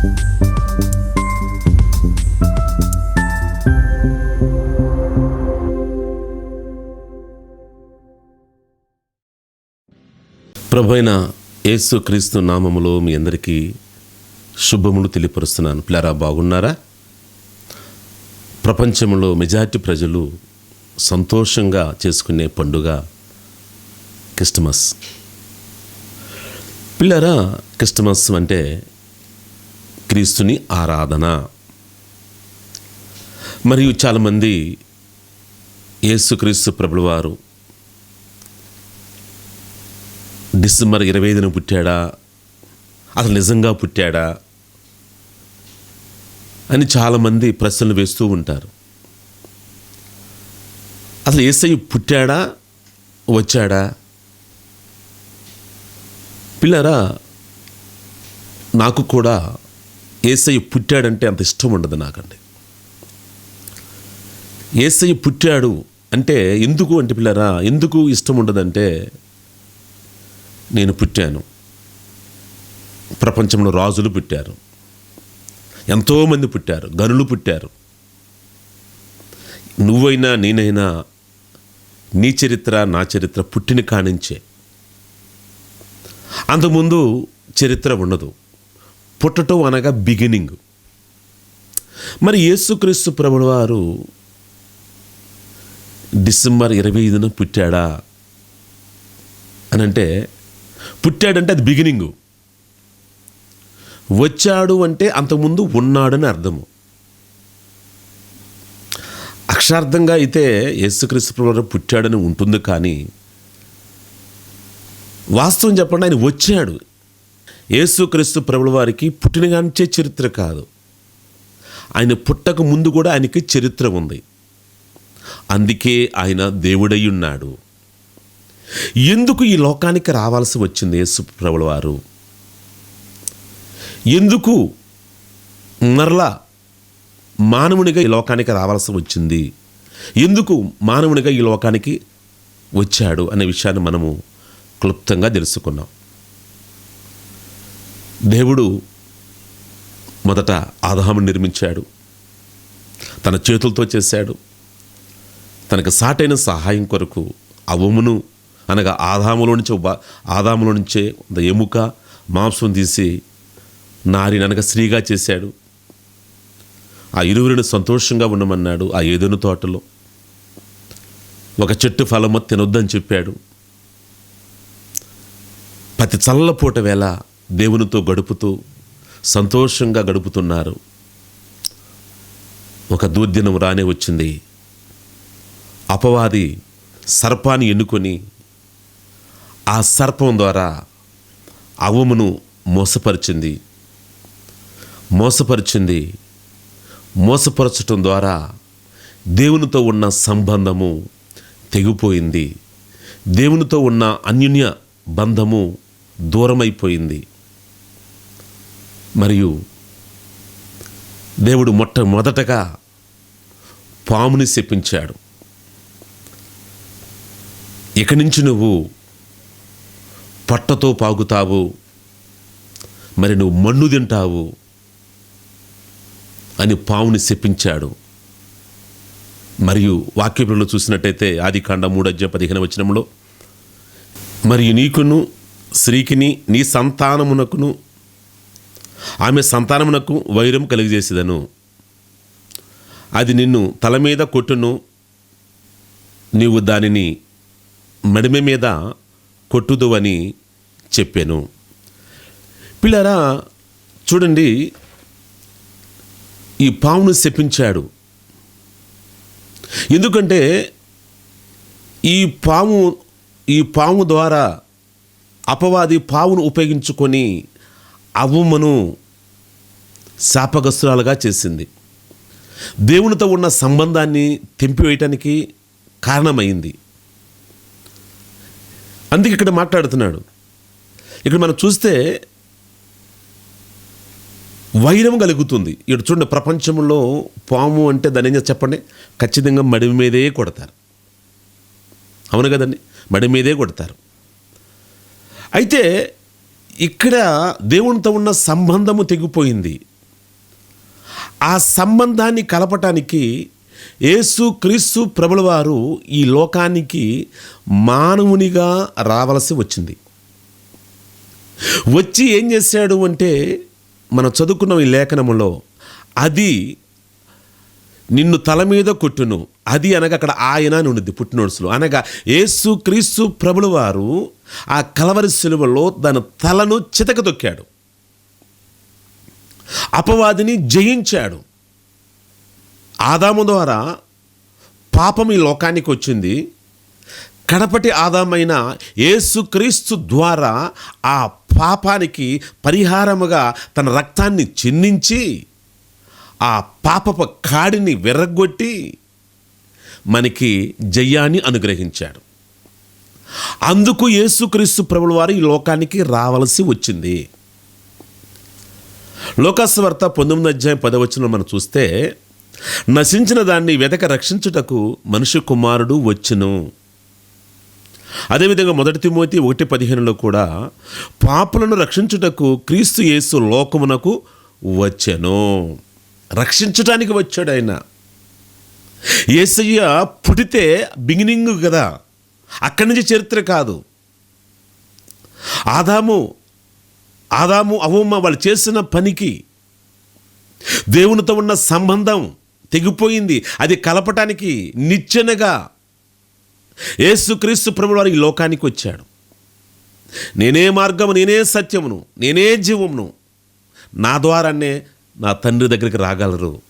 ప్రభైన యేసుక్రీస్తు క్రీస్తు నామములో మీ అందరికీ శుభములు తెలియపరుస్తున్నాను. పిల్లరా బాగున్నారా? ప్రపంచంలో మెజార్టీ ప్రజలు సంతోషంగా చేసుకునే పండుగ క్రిస్టమస్ పిల్లరా క్రిస్టమస్ అంటే క్రీస్తుని ఆరాధన. మరియు చాలామంది యేసుక్రీస్తు ప్రభులవారు డిసెంబర్ ఇరవై ఐదున పుట్టాడా? అసలు నిజంగా పుట్టాడా? అని చాలామంది ప్రశ్నలు వేస్తూ ఉంటారు. అసలు ఏసై పుట్టాడా? వచ్చాడా? పిల్లరా నాకు కూడా ఏసయ్య పుట్టాడంటే అంత ఇష్టం ఉండదు నాకండి ఏసయ్య పుట్టాడు అంటే ఎందుకు అంటే పిల్లరా ఎందుకు ఇష్టం ఉండదంటే నేను పుట్టాను. ప్రపంచంలో రాజులు పుట్టారు. ఎంతోమంది పుట్టారు. గనులు పుట్టారు. నువ్వైనా నేనైనా నీ చరిత్ర నా చరిత్ర పుట్టిన కానించే. అంతకుముందు చరిత్ర ఉండదు. పుట్టటం అనగా బిగినింగ్. మరి యేసుక్రీస్తు ప్రభుడు వారు డిసెంబర్ ఇరవై ఐదున పుట్టాడా? అని అంటే పుట్టాడంటే అది బిగినింగు. వచ్చాడు అంటే అంతకుముందు ఉన్నాడని అర్థము. అక్షార్థంగా అయితే యేసుక్రీస్తు ప్రభు పుట్టాడని ఉంటుంది కానీ వాస్తవం చెప్పండి ఆయన వచ్చాడు. యేసుక్రీస్తు ప్రభుల వారికి పుట్టినగాంచే చరిత్ర కాదు. ఆయన పుట్టక ముందు కూడా ఆయనకి చరిత్ర ఉంది. అందుకే ఆయన దేవుడై ఉన్నాడు. ఎందుకు ఈ లోకానికి రావాల్సి వచ్చింది యేసు ప్రభుల వారు? ఎందుకు మరలా మానవునిగా ఈ లోకానికి రావాల్సి వచ్చింది? ఎందుకు మానవునిగా ఈ లోకానికి వచ్చాడు అనే విషయాన్ని మనము క్లుప్తంగా తెలుసుకున్నాం. దేవుడు మొదట ఆదాము నిర్మించాడు. తన చేతులతో చేశాడు. తనకు సాటైన సహాయం కొరకు అవమును అనగా ఆదాములో నుంచి ఒక ఆదాములో నుంచే ఎముక మాంసం తీసి నారిని అనగా స్త్రీగా చేశాడు. ఆ ఇరువురిని సంతోషంగా ఉండమన్నాడు ఆ ఏదెను తోటలో. ఒక చెట్టు ఫలము తినొద్దని చెప్పాడు. ప్రతి చల్లపూట వేళ దేవునితో గడుపుతూ సంతోషంగా గడుపుతున్నారు. ఒక దూర్దినం రానే వచ్చింది. అపవాది సర్పాన్ని ఎన్నుకొని ఆ సర్పం ద్వారా అవమును మోసపరిచింది. మోసపరిచింది. మోసపరచటం ద్వారా దేవునితో ఉన్న సంబంధము తెగిపోయింది. దేవునితో ఉన్న అన్యున్య బంధము దూరమైపోయింది. మరియు దేవుడు మొట్టమొదటగా పాముని శపించాడు. ఇక నుంచి నువ్వు పట్టతో పాగుతావు మరి నువ్వు మన్ను తింటావు అని పావుని శపించాడు. మరియు వాక్యంలో చూసినట్టయితే ఆది కాండ మూడజ్జ పదిహేను వచనంలో మరియు నీకును స్త్రీకిని నీ సంతానమునకును ఆమె సంతానమునకు వైరం కలిగజేసేదను. అది నిన్ను తల మీద కొట్టును నీవు దానిని మడిమె మీద కొట్టుదు అని చెప్పాను. పిల్లరా చూడండి ఈ పామును శపించాడు. ఎందుకంటే ఈ పాము ఈ పాము ద్వారా అపవాది పావును ఉపయోగించుకొని అవ్వమ్మను శాపగస్తురాలుగా చేసింది. దేవునితో ఉన్న సంబంధాన్ని తెంపివేయటానికి కారణమైంది. అందుకే ఇక్కడ మాట్లాడుతున్నాడు. ఇక్కడ మనం చూస్తే వైరం కలుగుతుంది. ఇక్కడ చూడండి ప్రపంచంలో పాము అంటే దాని ఏం చెప్పండి? ఖచ్చితంగా మడి మీదే కొడతారు. అవును కదండి? మడి మీదే కొడతారు. అయితే ఇక్కడ దేవునితో ఉన్న సంబంధము తెగిపోయింది. ఆ సంబంధాన్ని కలపటానికి యేసు క్రీస్తు ప్రభుల వారు ఈ లోకానికి మానవునిగా రావలసి వచ్చింది. వచ్చి ఏం చేశాడు అంటే మనం చదువుకున్న ఈ లేఖనములో అది నిన్ను తల మీద కొట్టును అది అనగా అక్కడ ఆయన అని ఉన్నది పుట్టినోడ్స్లో అనగా యేసు క్రీస్తు ప్రభుల వారు ఆ కలవరి శిలువలో తన తలను చితక తొక్కాడు అపవాదిని జయించాడు. ఆదాము ద్వారా పాపం ఈ లోకానికి వచ్చింది కడపటి ఆదామైన యేసుక్రీస్తు ద్వారా ఆ పాపానికి పరిహారముగా తన రక్తాన్ని చిన్నించి ఆ పాపపు కాడిని విర్రగొట్టి మనకి జయాన్ని అనుగ్రహించాడు. అందుకు యేసుక్రీస్తు ప్రభుల వారు ఈ లోకానికి రావలసి వచ్చింది. లోకాస్వార్త పంతొమ్మిది అధ్యాయం పదవచనం మనం చూస్తే నశించిన దాన్ని వెతక రక్షించుటకు మనుష్య కుమారుడు వచ్చును. అదేవిధంగా మొదటి తిమోతి ఒకటి పదిహేనులో కూడా పాపులను రక్షించుటకు క్రీస్తు యేసు లోకమునకు వచ్చెను. రక్షించటానికి వచ్చాడు ఆయన. యేసయ్య పుడితే బిగినింగ్ కదా. అక్కడి నుంచి చరిత్ర కాదు. ఆదాము ఆదాము అవమ్మ వాళ్ళు చేసిన పనికి దేవునితో ఉన్న సంబంధం తెగిపోయింది. అది కలపటానికి నిచ్చెనగా యేసుక్రీస్తు ప్రభువు ఈ లోకానికి వచ్చాడు. నేనే మార్గము నేనే సత్యమును నేనే జీవమును నా ద్వారానే నా తండ్రి దగ్గరికి రాగలరు.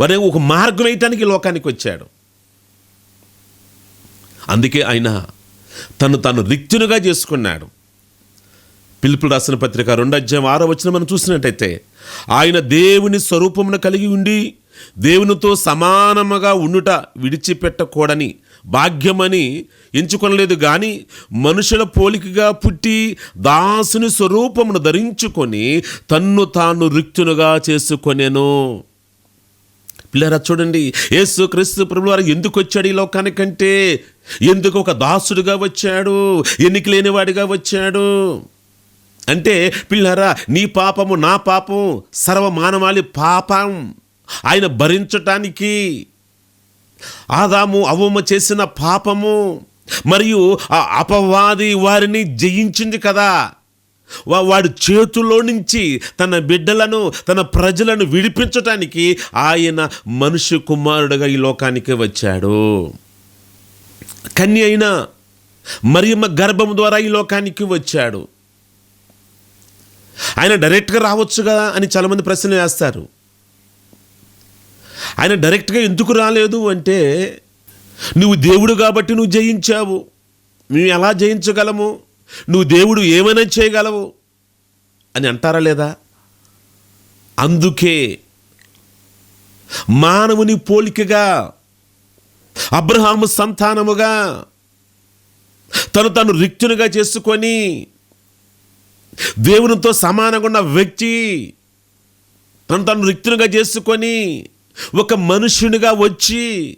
వారే ఒక మార్గం వేయటానికి లోకానికి వచ్చాడు. అందుకే ఆయన తను తను రిక్తునుగా చేసుకున్నాడు. పిలుపు రాసిన పత్రిక రెండు అధ్యాయం ఆరో వచ్చిన మనం చూసినట్టయితే ఆయన దేవుని స్వరూపమును కలిగి ఉండి దేవునితో సమానముగా ఉండుట విడిచిపెట్టకూడని భాగ్యమని ఎంచుకొనలేదు కానీ మనుషుల పోలికగా పుట్టి దాసుని స్వరూపమును ధరించుకొని తన్ను తాను రిక్తునుగా చేసుకొనేను. పిల్లరా చూడండి యేసు క్రీస్తు ప్రభులు వారు ఎందుకు వచ్చాడు ఈ లోకానికంటే? ఎందుకు ఒక దాసుడుగా వచ్చాడు? ఎన్నిక లేనివాడిగా వచ్చాడు? అంటే పిల్లరా నీ పాపము నా పాపం సర్వ మానవాళి పాపం. ఆయన భరించటానికి ఆదాము అవమ చేసిన పాపము. మరియు ఆ అపవాది వారిని జయించింది కదా. వాడు చేతుల్లో నుంచి తన బిడ్డలను తన ప్రజలను విడిపించటానికి ఆయన మనుష్య కుమారుడుగా ఈ లోకానికి వచ్చాడు. కన్య అయిన మరియమ్మ గర్భం ద్వారా ఈ లోకానికి వచ్చాడు. ఆయన డైరెక్ట్గా రావచ్చు కదా అని చాలామంది ప్రశ్నలు వేస్తారు. ఆయన డైరెక్ట్గా ఎందుకు రాలేదు అంటే నువ్వు దేవుడు కాబట్టి నువ్వు జయించావు. మేము ఎలా జయించగలము? నువ్వు దేవుడు ఏమైనా చేయగలవు అని అంటారా లేదా? అందుకే మానవుని పోలికగా అబ్రహాము సంతానముగా తను తను రిక్తునిగా చేసుకొని దేవునితో సమానంగా ఉన్న వ్యక్తి తను తను రిక్తునిగా చేసుకొని ఒక మనుషునిగా వచ్చి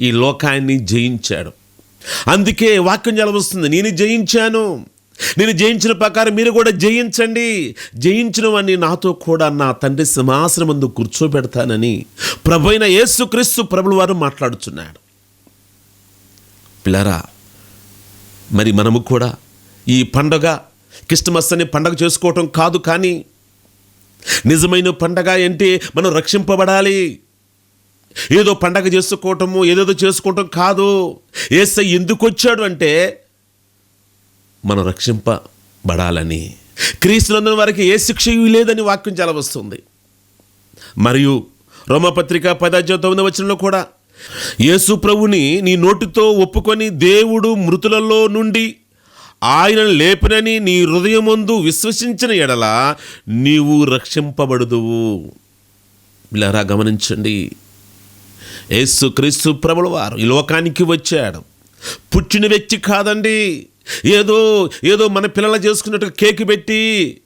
ఈ లోకాన్ని జయించాడు. అందుకే వాక్యం జలవస్తుంది నేను జయించాను. నేను జయించిన ప్రకారం మీరు కూడా జయించండి. జయించిన వాడిని నాతో కూడా నా తండ్రి సింహాసనం ముందు కూర్చోబెడతానని ప్రభైన యేసుక్రీస్తు ప్రభుల వారు మాట్లాడుచున్నాడు పిల్లరా మరి మనము కూడా ఈ పండగ క్రిస్టమస్ అనే పండగ చేసుకోవటం కాదు కానీ నిజమైన పండగ ఏంటి మనం రక్షింపబడాలి. ఏదో పండగ చేసుకోవటము ఏదేదో చేసుకోవటం కాదు. ఏసై ఎందుకు వచ్చాడు అంటే మనం రక్షింపబడాలని. క్రీస్తులందరి వారికి ఏ శిక్ష లేదని వాక్యం చాలా వస్తుంది మరియు రోమపత్రిక పదాజ్యం తొమ్మిది వచనంలో కూడా యేసు ప్రభుని నీ నోటితో ఒప్పుకొని దేవుడు మృతులలో నుండి ఆయనను లేపినని నీ హృదయమందు విశ్వసించిన ఎడల నీవు రక్షింపబడుదువు. ఇలా గమనించండి. యేసు క్రీస్తు ప్రభుల వారు ఈ లోకానికి వచ్చాడు. పుట్టిన వ్యక్తి కాదండి. ఏదో ఏదో మన పిల్లలు చేసుకున్నట్టు కేక్ పెట్టి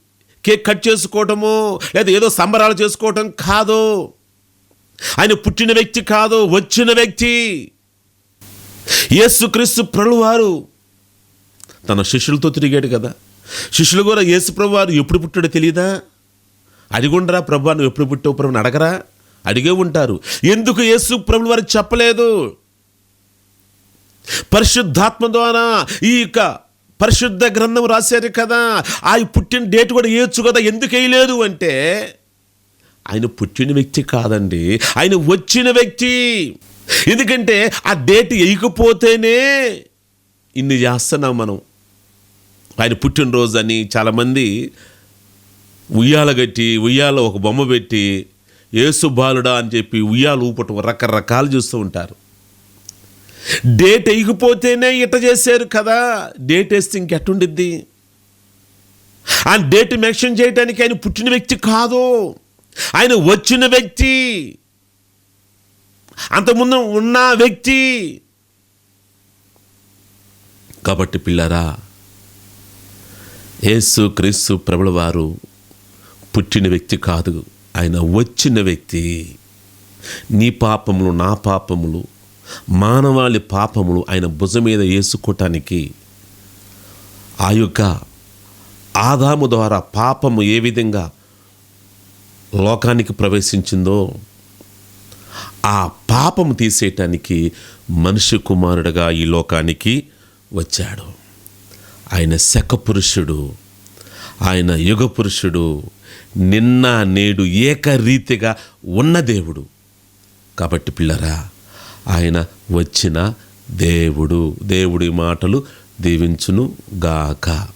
కేక్ కట్ చేసుకోవటము లేదా ఏదో సంబరాలు చేసుకోవటం కాదు. ఆయన పుట్టిన వ్యక్తి కాదు వచ్చిన వ్యక్తి. యేసుక్రీస్తు ప్రభువారు తన శిష్యులతో తిరిగాడు కదా. శిష్యులు కూడా యేసు ప్రభు వారు ఎప్పుడు పుట్టాడో తెలియదా అడిగుండరా ప్రభు నువ్వు ఎప్పుడు పుట్టావు ప్రభుని అడగరా అడిగే ఉంటారు. ఎందుకు యేసు ప్రభులు వారికి చెప్పలేదు? పరిశుద్ధాత్మ ద్వారా ఈ యొక్క పరిశుద్ధ గ్రంథం రాశారు కదా. ఆ పుట్టిన డేట్ కూడా వేయచ్చు కదా ఎందుకు వేయలేదు అంటే ఆయన పుట్టిన వ్యక్తి కాదండి. ఆయన వచ్చిన వ్యక్తి. ఎందుకంటే ఆ డేట్ వేయకపోతేనే ఇన్ని చేస్తున్నాం మనం. ఆయన పుట్టినరోజు అని చాలామంది ఉయ్యాల కట్టి ఉయ్యాల ఒక బొమ్మ పెట్టి ఏసు బాలుడా అని చెప్పి ఉయ్యాల ఊపటం రకరకాలు చూస్తూ ఉంటారు. డేట్ వేయకపోతేనే ఇట చేశారు కదా. డేట్ వేస్తే ఇంకెట్టుండిద్ది ఆ డేట్ మెన్షన్ చేయడానికి ఆయన పుట్టిన వ్యక్తి కాదు. ఆయన వచ్చిన వ్యక్తి. అంతకుముందు ఉన్న వ్యక్తి. కాబట్టి పిల్లరా యేసు క్రీస్తు ప్రభుల వారు పుట్టిన వ్యక్తి కాదు. ఆయన వచ్చిన వ్యక్తి నీ పాపములు నా పాపములు మానవాళి పాపములు ఆయన భుజం మీద వేసుకోవటానికి ఆ యొక్క ఆదాము ద్వారా పాపము ఏ విధంగా లోకానికి ప్రవేశించిందో ఆ పాపము తీసేయటానికి మనిషి కుమారుడుగా ఈ లోకానికి వచ్చాడు. ఆయన శకపురుషుడు ఆయన యుగ పురుషుడు నిన్న నేడు ఏకరీతిగా ఉన్న దేవుడు. కాబట్టి పిల్లరా ఆయన వచ్చిన దేవుడు. దేవుడి మాటలు దీవించును గాక